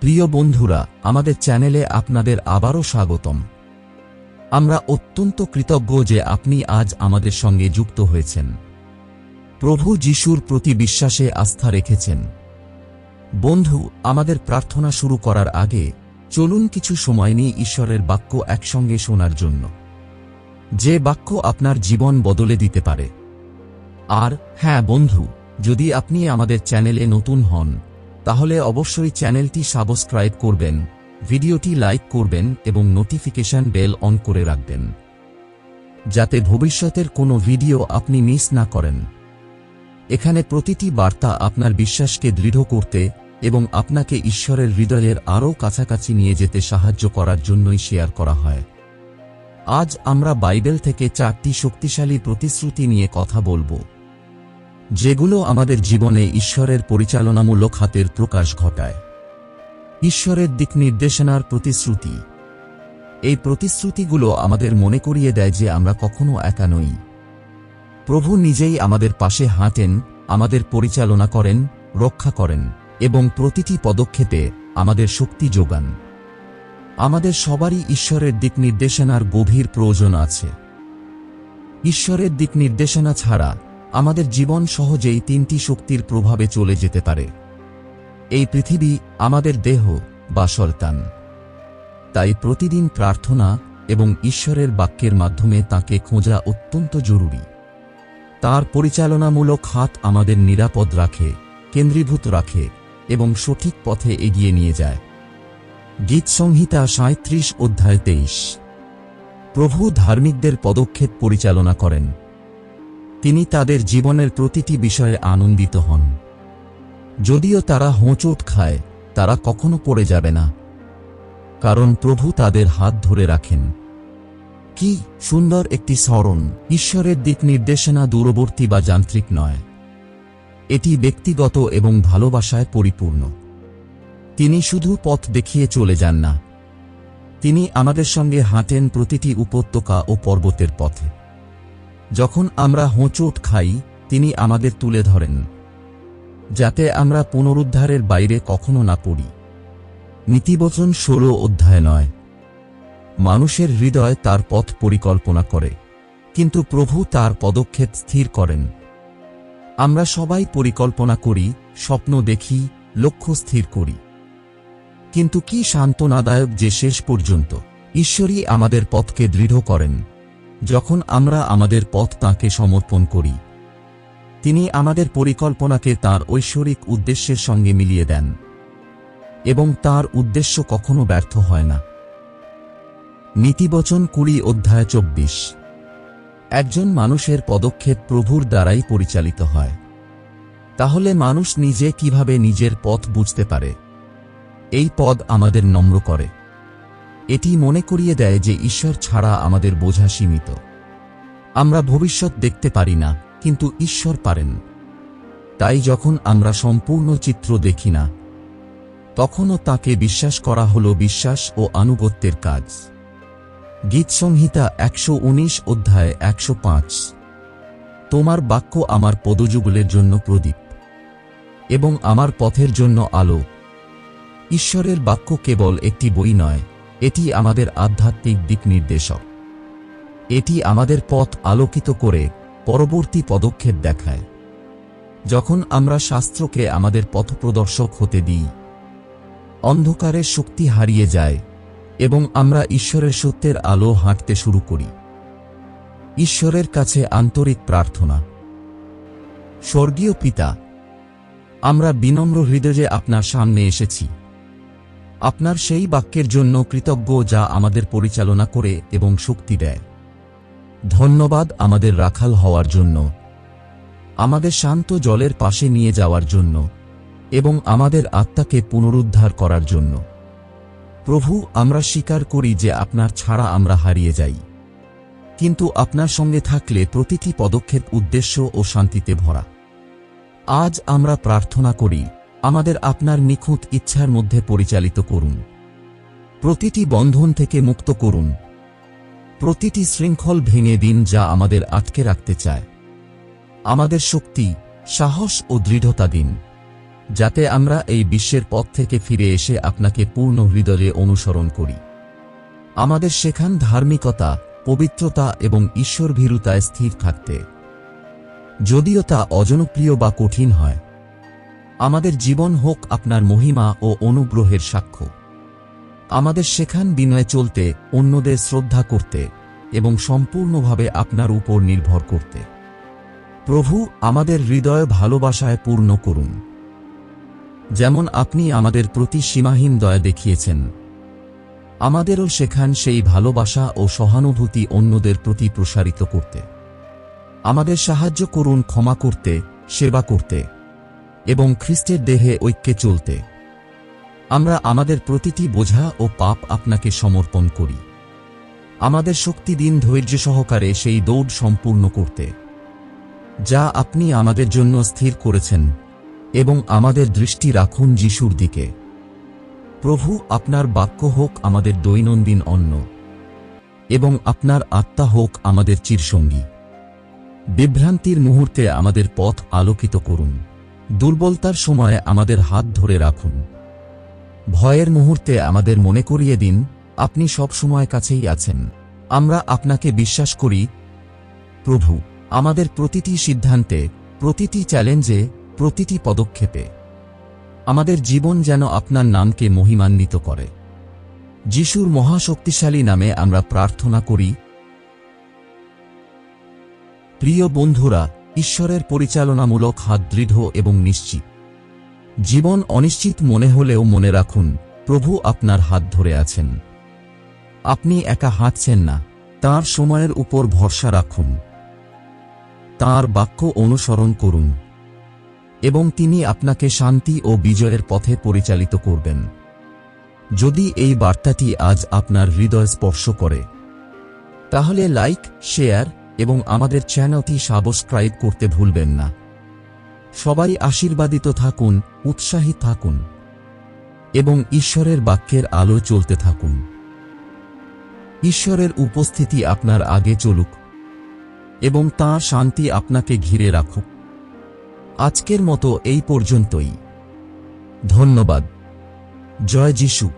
প্রিয় বন্ধুরা, আমাদের চ্যানেলে আপনাদের আবারও স্বাগতম। আমরা অত্যন্ত কৃতজ্ঞ যে আপনি আজ আমাদের সঙ্গে যুক্ত হয়েছেন। প্রভু যিশুর প্রতি বিশ্বাসে আস্থা রেখেছেন। বন্ধু, আমাদের প্রার্থনা শুরু করার আগে চলুন কিছু সময় নিয়ে ঈশ্বরের বাক্য একসঙ্গে শোনার জন্য। যে বাক্য আপনার জীবন বদলে দিতে পারে। আর হ্যাঁ বন্ধু, যদি আপনি আমাদের চ্যানেলে নতুন হন তাহলে অবশ্যই চ্যানেলটি সাবস্ক্রাইব করবেন, ভিডিওটি লাইক করবেন এবং নোটিফিকেশন বেল অন করে রাখবেন। যাতে ভবিষ্যতের কোনো ভিডিও আপনি মিস না করেন। এখানে প্রতিটি বার্তা আপনার বিশ্বাসকে দৃঢ় করতে এবং আপনাকে ঈশ্বরের হৃদয়ের আরও কাছাকাছি নিয়ে যেতে সাহায্য করার জন্যই শেয়ার করা হয়। আজ আমরা বাইবেল থেকে চারটি শক্তিশালী প্রতিশ্রুতি নিয়ে কথা বলব। যেগুলো আমাদের জীবনে ঈশ্বরের পরিচালনামূলক হাতের প্রকাশ ঘটায়। ঈশ্বরের দিক নির্দেশনার প্রতিশ্রুতি। এই প্রতিশ্রুতিগুলো আমাদের মনে করিয়ে দেয় যে আমরা কখনো একা নই। প্রভু নিজেই আমাদের পাশে হাঁটেন, আমাদের পরিচালনা করেন, রক্ষা করেন এবং প্রতিটি পদক্ষেপে আমাদের শক্তি যোগান। আমাদের সবারই ঈশ্বরের দিক নির্দেশনার গভীর প্রয়োজন আছে। ঈশ্বরের দিক নির্দেশনা ছাড়া আমাদের জীবন সহজেই তিনটি শক্তির প্রভাবে চলে যেতে পারে। এই পৃথিবী আমাদের দেহ বা সন্তান তাই প্রতিদিন প্রার্থনা এবং ঈশ্বরের বাক্যের মাধ্যমে তাকে খোঁজা অত্যন্ত জরুরি। তার পরিচালনামূলক হাত আমাদের নিরাপদ রাখে, কেন্দ্রীভূত রাখে এবং সঠিক পথে এগিয়ে নিয়ে যায়। গীত সংহিতা সাঁত্রিশ অধ্যায় তেইশ। প্রভু ধার্মিকদের পদক্ষেপ পরিচালনা করেন। তিনি তাদের জীবনের প্রতিটি বিষয়ে আনন্দিত হন। যদিও তারা হোঁচট খায়, তারা কখনো পড়ে যাবে না। কারণ প্রভু তাদের হাত ধরে রাখেন। কি সুন্দর একটি স্মরণ, ঈশ্বরের দিক নির্দেশনা দূরবর্তী বা যান্ত্রিক নয়। এটি ব্যক্তিগত এবং ভালোবাসায় পরিপূর্ণ। তিনি শুধু পথ দেখিয়ে চলে যান না। তিনি আমাদের সঙ্গে হাঁটেন প্রতিটি উপত্যকা ও পর্বতের পথে। যখন আমরা হোঁচট খাই, তিনি আমাদের তুলে ধরেন, যাতে আমরা পুনরুদ্ধারের বাইরে কখনো না পড়ি। নীতিবচন ষোলো অধ্যায় নয়। মানুষের হৃদয় তার পথ পরিকল্পনা করে, কিন্তু প্রভু তার পদক্ষেপ স্থির করেন। আমরা সবাই পরিকল্পনা করি, স্বপ্ন দেখি, লক্ষ্য স্থির করি। কিন্তু কি সান্ত্বনাদায়ক যে শেষ পর্যন্ত, ঈশ্বরই আমাদের পথকে দৃঢ় করেন। যখন আমরা আমাদের পথ তাঁকে সমর্পণ করি, তিনি আমাদের পরিকল্পনাকে তার ঐশ্বরিক উদ্দেশ্যের সঙ্গে মিলিয়ে দেন এবং তার উদ্দেশ্য কখনো ব্যর্থ হয় না। নীতিবচন কুড়ি অধ্যায় চব্বিশ। একজন মানুষের পদক্ষেপ প্রভুর দ্বারাই পরিচালিত হয়। তাহলে মানুষ নিজে কীভাবে নিজের পথ বুঝতে পারে? এই পদ আমাদের নম্র করে। এটি মনে করিয়ে দেয় যে ঈশ্বর ছাড়া আমাদের বোঝা সীমিত। আমরা ভবিষ্যৎ দেখতে পারি না, কিন্তু ঈশ্বর পারেন। তাই যখন আমরা সম্পূর্ণ চিত্র দেখি না, তখনও তাকে বিশ্বাস করা হল বিশ্বাস ও আনুগত্যের কাজ। গীত সংহিতা একশো উনিশ অধ্যায় একশো পাঁচ। তোমার বাক্য আমার পদযুগলের জন্য প্রদীপ এবং আমার পথের জন্য আলো। ঈশ্বরের বাক্য কেবল একটি বই নয় এটি আমাদের আধ্যাত্মিক দিক নির্দেশক এটি আমাদের পথ আলোকিত করে পরবর্তী পদক্ষেপ দেখায়। যখন আমরা শাস্ত্রকে আমাদের পথপ্রদর্শক হতে দিই, অন্ধকারের শক্তি হারিয়ে যায় এবং আমরা ঈশ্বরের সত্যের আলো হাঁটতে শুরু করি। ঈশ্বরের কাছে আন্তরিক প্রার্থনা। স্বর্গীয় পিতা, আমরা বিনম্র হৃদয়ে আপনার সামনে এসেছি। আপনার সেই বাক্যের জন্য কৃতজ্ঞ যা আমাদের পরিচালনা করে এবং শক্তি দেয়। ধন্যবাদ আমাদের রাখাল হওয়ার জন্য, আমাদের শান্ত জলের পাশে নিয়ে যাওয়ার জন্য, এবং আমাদের আত্মাকে পুনরুদ্ধার করার জন্য। প্রভু, আমরা স্বীকার করি যে আপনার ছাড়া আমরা হারিয়ে যাই, কিন্তু আপনার সঙ্গে থাকলে প্রতিটি পদক্ষেপ উদ্দেশ্য ও শান্তিতে ভরা। আজ আমরা প্রার্থনা করি আমাদের আপনার নিখুঁত ইচ্ছার মধ্যে পরিচালিত করুন। প্রতিটি বন্ধন থেকে মুক্ত করুন। প্রতিটি শৃঙ্খল ভেঙে দিন যা আমাদের আটকে রাখতে চায়। আমাদের শক্তি, সাহস ও দৃঢ়তা দিন, যাতে আমরা এই বিশ্বের পথ থেকে ফিরে এসে আপনাকে পূর্ণ হৃদয়ে অনুসরণ করি। আমাদের সেখান ধার্মিকতা, পবিত্রতা এবং ঈশ্বর ভীরুতায় স্থির থাকতে। যদিও তা অজনপ্রিয় বা কঠিন হয় আমাদের জীবন হোক আপনার মহিমা ও অনুগ্রহের সাক্ষ্য। আমাদের শেখান বিনয়ে চলতে, অন্যদের শ্রদ্ধা করতে এবং সম্পূর্ণভাবে আপনার উপর নির্ভর করতে। প্রভু, আমাদের হৃদয় ভালোবাসায় পূর্ণ করুন। যেমন আপনি আমাদের প্রতি সীমাহীন দয়া দেখিয়েছেন, আমাদেরও শেখান সেই ভালোবাসা ও সহানুভূতি অন্যদের প্রতি প্রসারিত করতে। আমাদের সাহায্য করুন ক্ষমা করতে, সেবা করতে। এবং খ্রিস্টের দেহে ঐক্যে চলতে। আমরা আমাদের প্রতিটি বোঝা ও পাপ আপনাকে সমর্পণ করি। আমাদের শক্তি দিন ধৈর্য সহকারে সেই দৌড় সম্পূর্ণ করতে। যা আপনি আমাদের জন্য স্থির করেছেন এবং আমাদের দৃষ্টি রাখুন যিশুর দিকে। প্রভু আপনার বাক্য হোক আমাদের দৈনন্দিন অন্ন এবং আপনার আত্মা হোক আমাদের চিরসঙ্গী। বিভ্রান্তির মুহূর্তে আমাদের পথ আলোকিত করুন। দুর্বলতার সময় আমাদের হাত ধরে রাখুন। ভয়ের মুহূর্তে আমাদের মনে করিয়ে দিন, আপনি সব সময় কাছেই আছেন। আমরা আপনাকে বিশ্বাস করি। প্রভু, আমাদের প্রতিটি সিদ্ধান্তে, প্রতিটি চ্যালেঞ্জে, প্রতিটি পদক্ষেপে আমাদের জীবন যেন আপনার নামকে মহিমান্বিত করে। যিশুর মহাশক্তিশালী নামে আমরা প্রার্থনা করি। প্রিয় বন্ধুরা ঈশ্বরের পরিচালনামূলক হাত দৃঢ় এবং নিশ্চিত। জীবন অনিশ্চিত মনে হলেও মনে রাখুন, প্রভু আপনার হাত ধরে আছেন। আপনি একা হাঁটছেন না, তার সময়ের উপর ভরসা রাখুন। তার বাক্য অনুসরণ করুন। এবং তিনি আপনাকে শান্তি ও বিজয়ের পথে পরিচালিত করবেন। যদি এই বার্তাটি আজ আপনার হৃদয় স্পর্শ করে, তাহলে লাইক, শেয়ার এবং আমাদের চ্যানেলটি সাবস্ক্রাইব করতে ভুলবেন না। সবাই আশীর্বাদিত থাকুন উৎসাহী থাকুন এবং ঈশ্বরের বাক্যের আলো চলতে থাকুন। ঈশ্বরের উপস্থিতি আপনার আগে চলুক এবং তাঁর শান্তি আপনাকে ঘিরে রাখুক। আজকের মতো এই পর্যন্তই। ধন্যবাদ। জয় যিশু।